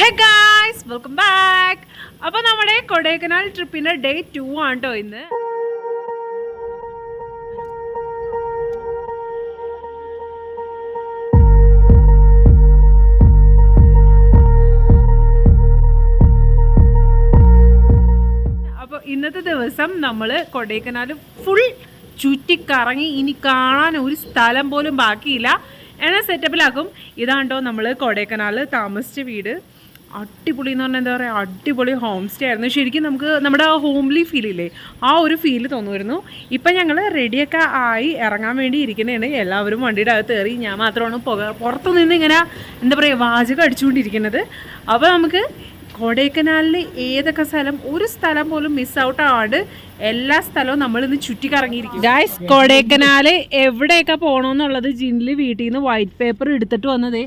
Hey guys welcome back അപ്പോൾ നമ്മുടെ Kodaikanal ട്രിപ്പിന്റെ day to ആണ് കേട്ടോ ഇന്ന്. അപ്പോൾ ഇന്നത്തെ ദിവസം നമ്മൾ കൊടൈക്കനാൽ ഫുൾ ചുറ്റിക്കറങ്ങി ഇനി കാണാൻ ഒരു സ്ഥലം പോലും ബാക്കിയില്ല. എന്ന സെറ്റപ്പിലാക്കും ഇതാണ്ടോ നമ്മൾ കൊടൈക്കനാൽ താമസിച്ച വീട്. അടിപൊളി എന്ന് പറഞ്ഞാൽ എന്താ പറയുക അടിപൊളി ഹോം സ്റ്റേ ആയിരുന്നു. ശരിക്കും നമുക്ക് നമ്മുടെ ആ ഹോംലി ഇല്ലേ ആ ഒരു ഫീൽ തോന്നുമായിരുന്നു. ഇപ്പം ഞങ്ങൾ റെഡിയൊക്കെ ആയി ഇറങ്ങാൻ വേണ്ടി ഇരിക്കുന്നതാണ് എല്ലാവരും വണ്ടിയുടെ അകത്ത് കയറി ഞാൻ മാത്രമാണ് പുക പുറത്തു നിന്ന് ഇങ്ങനെ എന്താ പറയുക വാചകം അടിച്ചുകൊണ്ടിരിക്കുന്നത്. അപ്പോൾ നമുക്ക് കൊടൈക്കനാലിൽ ഏതൊക്കെ സ്ഥലം ഒരു സ്ഥലം പോലും മിസ് ഔട്ട് ആവാണ്ട് എല്ലാ സ്ഥലവും നമ്മൾ ഇന്ന് ചുറ്റിക്കറങ്ങിയിരിക്കും ഗായ്സ് കൊടൈക്കനാല് എവിടെയൊക്കെ പോകണമെന്നുള്ളത് ജിന്നിൽ വീട്ടിൽ നിന്ന് വൈറ്റ് പേപ്പർ എടുത്തിട്ട് വന്നത്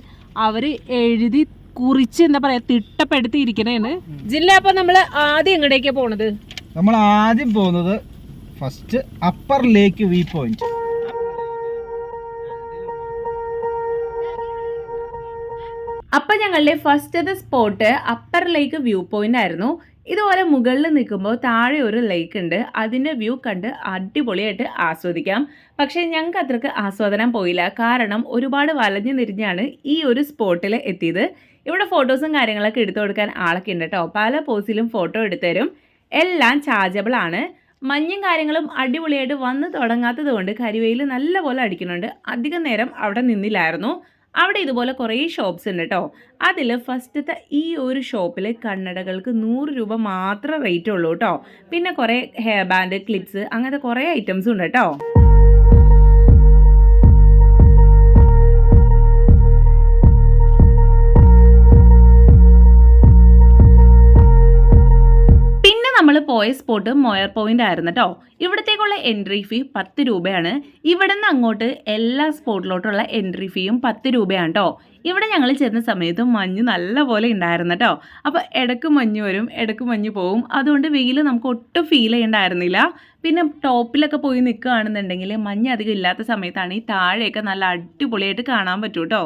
അവർ എഴുതി കുറിച്ച് എന്താ പറയാ തിട്ടപ്പെടുത്തിയിരിക്കണേന്ന് ജില്ല അപ്പൊ നമ്മൾ ആദ്യം എങ്ങടേക്കാ പോണത്? നമ്മൾ ആദ്യം പോകുന്നത് first upper lake view point അപ്പം ഞങ്ങളുടെ ഫസ്റ്റത്തെ spot upper lake view point ആയിരുന്നു. ഇതുപോലെ മുകളിൽ നിൽക്കുമ്പോൾ താഴെ ഒരു ലേക്ക് ഉണ്ട്. അതിന്റെ വ്യൂ കണ്ട് അടിപൊളിയായിട്ട് ആസ്വദിക്കാം. പക്ഷേ ഞങ്ങൾക്ക് അത്രയ്ക്ക് ആസ്വാദനം പോയില്ല. കാരണം ഒരുപാട് വലഞ്ഞു നിരിഞ്ഞാണ് ഈ ഒരു സ്പോട്ടിൽ എത്തിയത്. ഇവിടെ ഫോട്ടോസും കാര്യങ്ങളൊക്കെ എടുത്തു കൊടുക്കാൻ ആളൊക്കെ ഉണ്ട് കേട്ടോ പല പോസിലും ഫോട്ടോ എടുത്തരും. എല്ലാം ചാർജബിൾ ആണ്. മഞ്ഞും കാര്യങ്ങളും അടിപൊളിയായിട്ട് വന്ന് തുടങ്ങാത്തത് കൊണ്ട് കരുവയിൽ നല്ലപോലെ അടിക്കുന്നുണ്ട്. അധികം നേരം അവിടെ നിന്നില്ലായിരുന്നു. അവിടെ ഇതുപോലെ കുറേ ഷോപ്സ് ഉണ്ട് കേട്ടോ അതിൽ ഫസ്റ്റത്തെ ഈ ഒരു ഷോപ്പിൽ കണ്ണടകൾക്ക് നൂറ് രൂപ മാത്രമേ റേറ്റ് ഉള്ളൂ കേട്ടോ പിന്നെ കുറേ ഹെയർ ബാൻഡ് ക്ലിപ്സ് അങ്ങനത്തെ കുറേ ഐറ്റംസും ഉണ്ട് കേട്ടോ പോയ സ്പോട്ട് മോയർ പോയിന്റ് ആയിരുന്നു കേട്ടോ ഇവിടത്തേക്കുള്ള എൻട്രി ഫീ പത്ത് രൂപയാണ്. ഇവിടെ നിന്ന് അങ്ങോട്ട് എല്ലാ സ്പോട്ടിലോട്ടുള്ള എൻട്രി ഫീയും പത്ത് രൂപയാണ് കേട്ടോ ഇവിടെ ഞങ്ങൾ ചെന്ന സമയത്ത് മഞ്ഞ് നല്ല പോലെ ഉണ്ടായിരുന്നു കേട്ടോ അപ്പോൾ ഇടയ്ക്ക് മഞ്ഞ് വരും ഇടയ്ക്ക് മഞ്ഞ് പോവും. അതുകൊണ്ട് വെയിൽ നമുക്ക് ഒട്ടും ഫീൽ ചെയ്യണ്ടായിരുന്നില്ല. പിന്നെ ടോപ്പിലൊക്കെ പോയി നിൽക്കുകയാണെന്നുണ്ടെങ്കിൽ മഞ്ഞ് അധികം ഇല്ലാത്ത സമയത്താണ് ഈ താഴെയൊക്കെ നല്ല അടിപൊളിയായിട്ട് കാണാൻ പറ്റൂ കേട്ടോ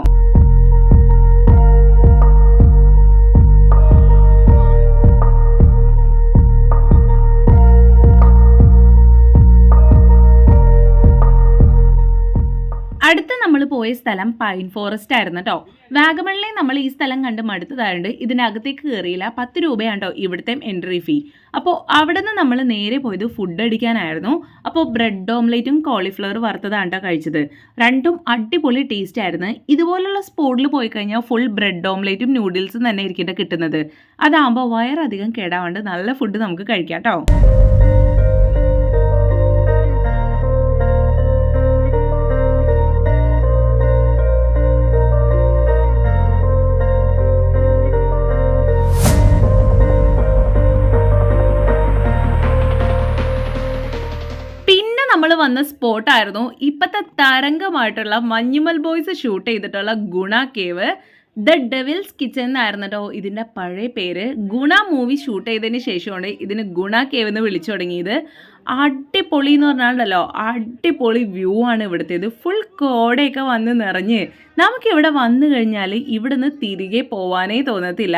പോയ സ്ഥലം പൈൻ ഫോറസ്റ്റ് ആയിരുന്നു കേട്ടോ വാഗമണിലെ നമ്മൾ ഈ സ്ഥലം കണ്ട് മടുത്തതായതുകൊണ്ട് ഇതിനകത്തേക്ക് കയറിയില്ല പത്ത് രൂപയാണ് കേട്ടോ ഇവിടുത്തെ എൻട്രി ഫീ അപ്പോൾ അവിടെ നിന്ന് നമ്മൾ നേരെ പോയത് ഫുഡ് അടിക്കാനായിരുന്നു. അപ്പോൾ ബ്രെഡ് ഓംലേറ്റും കോളിഫ്ലവർ വറുത്തതാണ് കേട്ടോ കഴിച്ചത്. രണ്ടും അടിപൊളി ടേസ്റ്റ് ആയിരുന്നു. ഇതുപോലുള്ള സ്പോട്ടിൽ പോയി കഴിഞ്ഞാൽ ഫുൾ ബ്രെഡ് ഓംലേറ്റും നൂഡിൽസും തന്നെ ഇരിക്കട്ടെ ട്ടോ കിട്ടുന്നത്. അതാകുമ്പോൾ വയറധികം കേടാവാണ്ട് നല്ല ഫുഡ് നമുക്ക് കഴിക്കാം കേട്ടോ വന്ന സ്പോട്ടായിരുന്നു ഇപ്പോഴത്തെ തരംഗമായിട്ടുള്ള മഞ്ഞുമൽ ബോയ്സ് ഷൂട്ട് ചെയ്തിട്ടുള്ള ഗുണ കേവ്. ദ ഡെവിൽസ് കിച്ചൺ എന്നായിരുന്നു കേട്ടോ ഇതിന്റെ പഴയ പേര്. ഗുണ മൂവി ഷൂട്ട് ചെയ്തതിന് ശേഷമാണ് ഇതിന് ഗുണ കേവ് എന്ന് വിളിച്ചു തുടങ്ങിയത്. അടിപൊളി എന്ന് പറഞ്ഞാലുണ്ടല്ലോ അടിപൊളി വ്യൂ ആണ് ഇവിടുത്തേത്. ഫുൾ കോടയൊക്കെ വന്ന് നിറഞ്ഞ്. നമുക്കിവിടെ വന്നു കഴിഞ്ഞാൽ ഇവിടുന്ന് തിരികെ പോവാനേ തോന്നത്തില്ല.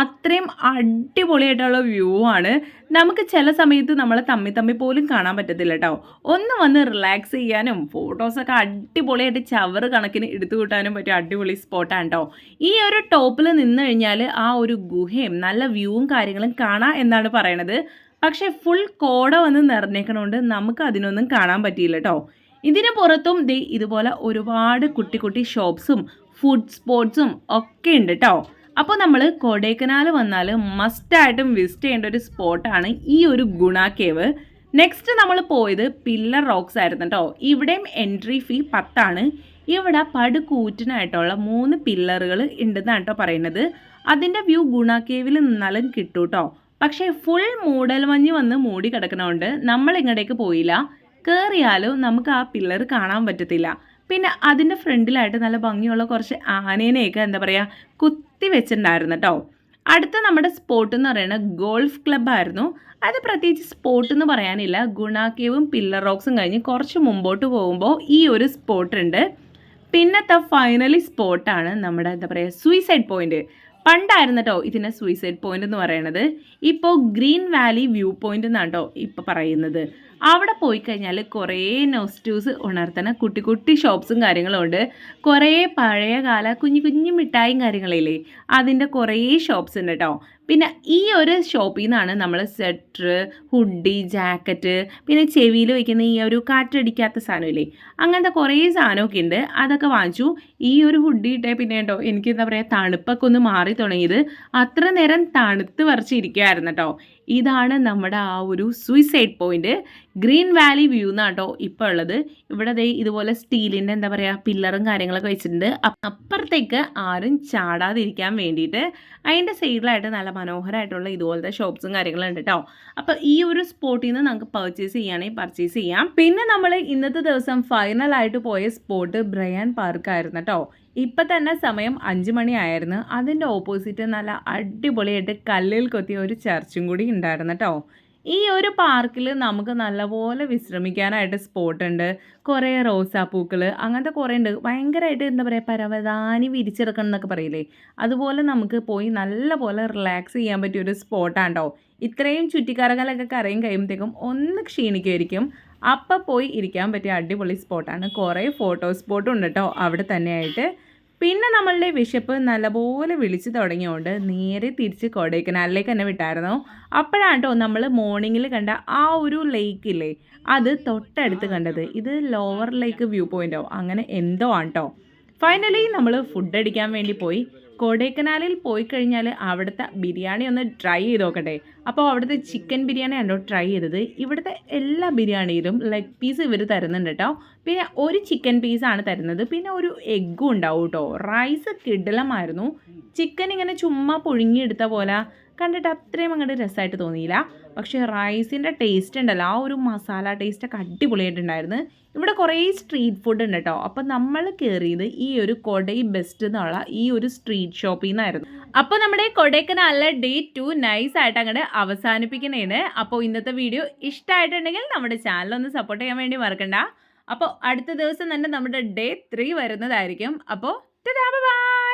അത്രയും അടിപൊളിയായിട്ടുള്ള വ്യൂ ആണ്. നമുക്ക് ചില സമയത്ത് നമ്മളെ തമ്മി തമ്മി പോലും കാണാൻ പറ്റത്തില്ല കേട്ടോ. ഒന്ന് വന്ന് റിലാക്സ് ചെയ്യാനും ഫോട്ടോസൊക്കെ അടിപൊളിയായിട്ട് ചവറ് കണക്കിന് എടുത്തു കൂട്ടാനും പറ്റിയ അടിപൊളി സ്പോട്ടാണ് കേട്ടോ ഈ ഒരു ടോപ്പിൽ നിന്ന് കഴിഞ്ഞാൽ ആ ഒരു ഗുഹയും നല്ല വ്യൂവും കാര്യങ്ങളും കാണാം എന്നാണ് പറയണത്. പക്ഷേ ഫുൾ കോട വന്ന് നിറഞ്ഞേക്കണോണ്ട് നമുക്ക് അതിനൊന്നും കാണാൻ പറ്റിയില്ല കേട്ടോ ഇതിന് പുറത്തും ദേ ഇതുപോലെ ഒരുപാട് കുട്ടി കുട്ടി ഷോപ്സും ഫുഡ് സ്പോട്ട്സും ഒക്കെ ഉണ്ട് കേട്ടോ അപ്പോൾ നമ്മൾ കൊടൈക്കനാൽ വന്നാൽ മസ്റ്റായിട്ടും വിസിറ്റ് ചെയ്യേണ്ട ഒരു സ്പോട്ടാണ് ഈ ഒരു ഗുണ കേവ് നെക്സ്റ്റ് നമ്മൾ പോയത് പില്ലർ റോക്സ് ആയിരുന്നു കേട്ടോ ഇവിടെയും എൻട്രി ഫീ പത്താണ്. ഇവിടെ പടുകൂറ്റിനായിട്ടുള്ള മൂന്ന് പില്ലറുകൾ ഉണ്ടെന്നാണ് കേട്ടോ പറയുന്നത്. അതിന്റെ വ്യൂ ഗുണ കേവിൽ നിന്നാലും കിട്ടും കേട്ടോ പക്ഷേ ഫുൾ മൂടൽ മഞ്ഞ് വന്ന് മൂടി കിടക്കണോണ്ട് നമ്മൾ ഇങ്ങോട്ടേക്ക് പോയില്ല. കയറിയാലും നമുക്ക് ആ പില്ലർ കാണാൻ പറ്റത്തില്ല. പിന്നെ അതിന്റെ ഫ്രണ്ടിലായിട്ട് നല്ല ഭംഗിയുള്ള കുറച്ച് ആനേനെയൊക്കെ എന്താ പറയുക കുത്തി വെച്ചിട്ടുണ്ടായിരുന്നു കേട്ടോ അടുത്ത നമ്മുടെ സ്പോട്ട് എന്ന് പറയുന്നത് ഗോൾഫ് ക്ലബ്ബായിരുന്നു അത് പ്രത്യേകിച്ച് സ്പോട്ട് എന്ന് പറയാനില്ല. ഗുണാക്കേവും പില്ലർ റോക്സും കഴിഞ്ഞ് കുറച്ച് മുമ്പോട്ട് പോകുമ്പോൾ ഈ ഒരു സ്പോട്ട് ഉണ്ട്. പിന്നത്തെ ഫൈനലി സ്പോട്ടാണ് നമ്മുടെ എന്താ പറയുക സൂയിസൈഡ് പോയിന്റ് പണ്ടായിരുന്നു കേട്ടോ ഇതിനെ സൂയിസൈഡ് പോയിന്റ് എന്ന് പറയണത്. ഇപ്പോൾ ഗ്രീൻ വാലി വ്യൂ പോയിന്റ് എന്നാണ് കേട്ടോ ഇപ്പോൾ പറയുന്നത്. അവിടെ പോയി കഴിഞ്ഞാൽ കുറേ നോസ്റ്റൂസ് ഉണർത്തുന്ന കുട്ടി കുട്ടി ഷോപ്സും കാര്യങ്ങളും ഉണ്ട്. കുറേ പഴയ കാല കുഞ്ഞു കുഞ്ഞു മിഠായും കാര്യങ്ങളില്ലേ? അതിന്റെ കുറേ ഷോപ്സ് ഉണ്ട് കേട്ടോ പിന്നെ ഈ ഒരു ഷോപ്പിൽ നിന്നാണ് നമ്മൾ സ്വെറ്റർ ഹുഡി ജാക്കറ്റ് പിന്നെ ചെവിയിൽ വയ്ക്കുന്ന ഈ ഒരു കാറ്റടിക്കാത്ത സാധനമില്ലേ? അങ്ങനത്തെ കുറേ സാധനമൊക്കെ ഉണ്ട് അതൊക്കെ വാങ്ങിച്ചു. ഈ ഒരു ഹുഡി ഇട്ടേ പിന്നെ കേട്ടോ എനിക്ക് എന്താ പറയുക തണുപ്പൊക്കെ ഒന്ന് മാറി തുടങ്ങിയത്. അത്ര നേരം തണുത്ത് വരച്ചിരിക്കുമായിരുന്നു കേട്ടോ ഇതാണ് നമ്മുടെ ആ ഒരു suicide point green valley view എന്നാണ് കേട്ടോ ഇപ്പോൾ ഉള്ളത് ഇവിടെ ദേ ഇതുപോലെ സ്റ്റീലിന്റെ എന്താ പറയുക പില്ലറും കാര്യങ്ങളൊക്കെ വെച്ചിട്ടുണ്ട്. അപ്പ- അപ്പുറത്തേക്ക് ആരും ചാടാതിരിക്കാൻ വേണ്ടിയിട്ട് അതിന്റെ സൈഡിലായിട്ട് നല്ല മനോഹരമായിട്ടുള്ള ഇതുപോലത്തെ ഷോപ്സും കാര്യങ്ങളും ഉണ്ട് കേട്ടോ അപ്പോൾ ഈ ഒരു സ്പോട്ടിൽ നിന്ന് നമുക്ക് പർച്ചേസ് ചെയ്യുകയാണെങ്കിൽ പർച്ചേസ് ചെയ്യാം. പിന്നെ നമ്മൾ ഇന്നത്തെ ദിവസം ഫൈനൽ ആയിട്ട് പോയ സ്പോട്ട് ബ്രയാൻ പാർക്കായിരുന്നു കേട്ടോ ഇപ്പം തന്നെ സമയം അഞ്ച് മണിയായിരുന്നു അതിന്റെ ഓപ്പോസിറ്റ് നല്ല അടിപൊളിയായിട്ട് കല്ലിൽ കൊത്തിയ ഒരു ചർച്ചും കൂടി ഉണ്ടായിരുന്നു കേട്ടോ ഈ ഒരു പാർക്കിൽ നമുക്ക് നല്ലപോലെ വിശ്രമിക്കാനായിട്ട് സ്പോട്ട് ഉണ്ട്. കുറേ റോസാപ്പൂക്കൾ അങ്ങനത്തെ കുറേ ഉണ്ട്. ഭയങ്കരമായിട്ട് എന്താ പറയുക പരവതാനി വിരിച്ചെടുക്കണം എന്നൊക്കെ പറയില്ലേ? അതുപോലെ നമുക്ക് പോയി നല്ലപോലെ റിലാക്സ് ചെയ്യാൻ പറ്റിയ ഒരു സ്പോട്ടാണ് ഇത്രയും ചുറ്റിക്കറങ്ങലൊക്കെ കറയും കഴിയുമ്പോഴത്തേക്കും ഒന്ന് ക്ഷീണിക്കുമായിരിക്കും അപ്പം പോയി ഇരിക്കാൻ പറ്റിയ അടിപൊളി സ്പോട്ടാണ് കുറേ ഫോട്ടോ സ്പോട്ടും ഉണ്ട് കേട്ടോ അവിടെ തന്നെയായിട്ട്. പിന്നെ നമ്മളുടെ വിശപ്പ് നല്ലപോലെ വിളിച്ചു തുടങ്ങിയോണ്ട് നേരെ തിരിച്ച് കൊടൈക്കനാലിലേക്ക് തന്നെ വിട്ടായിരുന്നു. അപ്പോഴാണ് കേട്ടോ നമ്മൾ മോർണിംഗിൽ കണ്ട ആ ഒരു ലേക്കില്ലേ അത് തൊട്ടടുത്ത് കണ്ടത്. ഇത് ലോവർ ലേക്ക് വ്യൂ പോയിന്റോ അങ്ങനെ എന്തോ ആണ് കേട്ടോ ഫൈനലി നമ്മൾ ഫുഡ് അടിക്കാൻ വേണ്ടി പോയി. കൊടൈക്കനാലിൽ പോയി കഴിഞ്ഞാൽ അവിടുത്തെ ബിരിയാണി ഒന്ന് ട്രൈ ചെയ്ത് നോക്കട്ടെ. അപ്പോൾ അവിടുത്തെ ചിക്കൻ ബിരിയാണി ട്രൈ ചെയ്തത്. ഇവിടുത്തെ എല്ലാ ബിരിയാണിയിലും ലെഗ് പീസ് ഇവർ തരുന്നുണ്ട് കേട്ടോ പിന്നെ ഒരു ചിക്കൻ പീസാണ് തരുന്നത്. പിന്നെ ഒരു എഗ്ഗും ഉണ്ടാവും കേട്ടോ റൈസ് കിടിലമായിരുന്നു. ചിക്കൻ ഇങ്ങനെ ചുമ്മാ പുഴുങ്ങിയെടുത്ത പോലെ. കണ്ടിട്ട് അത്രയും അങ്ങോട്ട് രസമായിട്ട് തോന്നിയില്ല. പക്ഷേ റൈസിന്റെ ടേസ്റ്റ് ഉണ്ടല്ലോ. ആ ഒരു മസാല ടേസ്റ്റൊക്കെ അടിപൊളിയായിട്ടുണ്ടായിരുന്നു. ഇവിടെ കുറേ സ്ട്രീറ്റ് ഫുഡ് ഉണ്ട് കേട്ടോ അപ്പം നമ്മൾ കയറിയത് ഈ ഒരു കൊടൈ ബെസ്റ്റ് എന്നുള്ള ഈ ഒരു സ്ട്രീറ്റ് ഷോപ്പിൽ നിന്നായിരുന്നു അപ്പോൾ നമ്മുടെ കൊടൈക്കനാലിലെ ഡേ ടു നൈസ് ആയിട്ട് അങ്ങോട്ട് അവസാനിപ്പിക്കുന്നതാണ്. അപ്പോൾ ഇന്നത്തെ വീഡിയോ ഇഷ്ടമായിട്ടുണ്ടെങ്കിൽ നമ്മുടെ ചാനൽ ഒന്ന് സപ്പോർട്ട് ചെയ്യാൻ വേണ്ടി മറക്കണ്ട. അപ്പോൾ അടുത്ത ദിവസം തന്നെ നമ്മുടെ ഡേ ത്രീ വരുന്നതായിരിക്കും. അപ്പോൾ ബൈ